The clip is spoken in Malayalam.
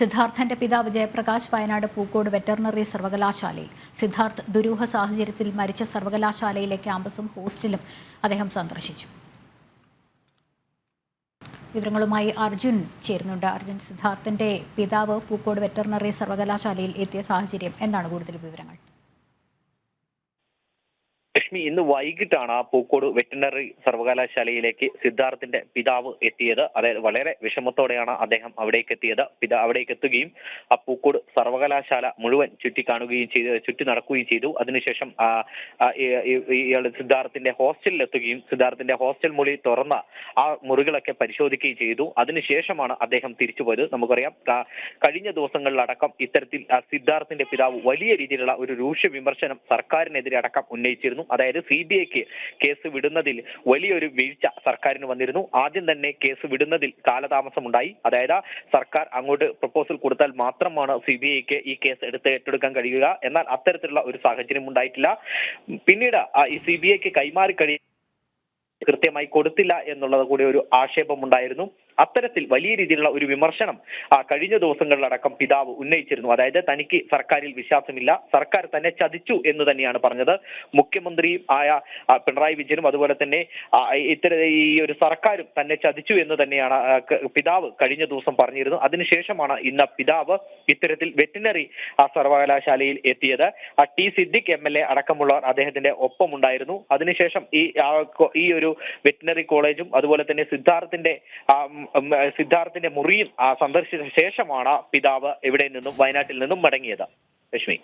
സിദ്ധാർത്ഥന്റെ പിതാവ് ജയപ്രകാശ് വയനാട് പൂക്കോട് വെറ്ററിനറി സർവകലാശാലയിൽ. സിദ്ധാർത്ഥ് ദുരൂഹ സാഹചര്യത്തിൽ മരിച്ച സർവകലാശാലയിലെ ക്യാമ്പസും ഹോസ്റ്റലും അദ്ദേഹം സന്ദർശിച്ചു. വിവരങ്ങളുമായി അർജുൻ ചേരുന്നുണ്ട്. അർജുൻ സിദ്ധാർത്ഥന്റെ പിതാവ് പൂക്കോട് വെറ്ററിനറി സർവകലാശാലയിൽ എത്തിയ സാഹചര്യം എന്താണ്? കൂടുതൽ വിവരങ്ങൾ. ലക്ഷ്മി ഇന്ന് വൈകിട്ടാണ് ആ പൂക്കോട് വെറ്റിനറി സർവകലാശാലയിലേക്ക് സിദ്ധാർത്ഥിന്റെ പിതാവ് എത്തിയത്. അതായത് വളരെ വിഷമത്തോടെയാണ് അദ്ദേഹം അവിടേക്ക് എത്തിയത്. പിതാ അവിടേക്ക് എത്തുകയും ആ പൂക്കോട് സർവകലാശാല മുഴുവൻ ചുറ്റി കാണുകയും ചെയ്തു ചുറ്റി നടക്കുകയും ചെയ്തു. അതിനുശേഷം ഇയാൾ സിദ്ധാർത്ഥിന്റെ ഹോസ്റ്റലിൽ എത്തുകയും സിദ്ധാർത്ഥിന്റെ ഹോസ്റ്റൽ മുറി തുറന്ന ആ മുറികളൊക്കെ പരിശോധിക്കുകയും ചെയ്തു. അതിനുശേഷമാണ് അദ്ദേഹം തിരിച്ചുപോയത് നമുക്കറിയാം ആ, കഴിഞ്ഞ ദിവസങ്ങളിലടക്കം ഇത്തരത്തിൽ സിദ്ധാർത്ഥിന്റെ പിതാവ് വലിയ രീതിയിലുള്ള ഒരു രൂക്ഷ വിമർശനം സർക്കാരിനെതിരെ അടക്കം ഉന്നയിച്ചിരുന്നു. അതായത് സി ബി ഐക്ക് കേസ് വിടുന്നതിൽ വലിയൊരു വീഴ്ച സർക്കാരിന് വന്നിരുന്നു. ആദ്യം തന്നെ കേസ് വിടുന്നതിൽ കാലതാമസമുണ്ടായി. അതായത് സർക്കാർ അങ്ങോട്ട് പ്രപ്പോസൽ കൊടുത്താൽ മാത്രമാണ് സി ബി ഐക്ക് ഈ കേസ് എടുത്ത് ഏറ്റെടുക്കാൻ കഴിയുക. എന്നാൽ അത്തരത്തിലുള്ള ഒരു സാഹചര്യം ഉണ്ടായിട്ടില്ല. പിന്നീട് ഈ സി ബി ഐക്ക് കൈമാറി കഴിയും കൃത്യമായി കൊടുത്തില്ല എന്നുള്ളത് കൂടി ഒരു ആക്ഷേപമുണ്ടായിരുന്നു. അത്തരത്തിൽ വലിയ രീതിയിലുള്ള ഒരു വിമർശനം ആ കഴിഞ്ഞ ദിവസങ്ങളിലടക്കം പിതാവ് ഉന്നയിച്ചിരുന്നു. അതായത് തനിക്ക് സർക്കാരിൽ വിശ്വാസമില്ല. സർക്കാർ തന്നെ ചതിച്ചു എന്ന് തന്നെയാണ് പറഞ്ഞത്. മുഖ്യമന്ത്രിയും ആയ പിണറായി വിജയനും അതുപോലെ തന്നെ ഇത്തര ഈ ഒരു സർക്കാരും തന്നെ ചതിച്ചു എന്ന് തന്നെയാണ് പിതാവ് കഴിഞ്ഞ ദിവസം പറഞ്ഞിരുന്നു. അതിനുശേഷമാണ് ഇന്ന് പിതാവ് ഇത്തരത്തിൽ വെറ്റിനറി ആ സർവകലാശാലയിൽ എത്തിയത്. ആ T Siddique M L A അടക്കമുള്ളവർ അദ്ദേഹത്തിന്റെ ഒപ്പമുണ്ടായിരുന്നു. അതിനുശേഷം ഈ ഈ ഒരു വെറ്റിനറി കോളേജും അതുപോലെ തന്നെ സിദ്ധാർത്ഥിന്റെ സിദ്ധാർത്ഥിന്റെ മുറിയും സന്ദർശിച്ച ശേഷമാണ് പിതാവ് ഇവിടെ നിന്നും വയനാട്ടിൽ നിന്നും മടങ്ങിയത്. ലക്ഷ്മി.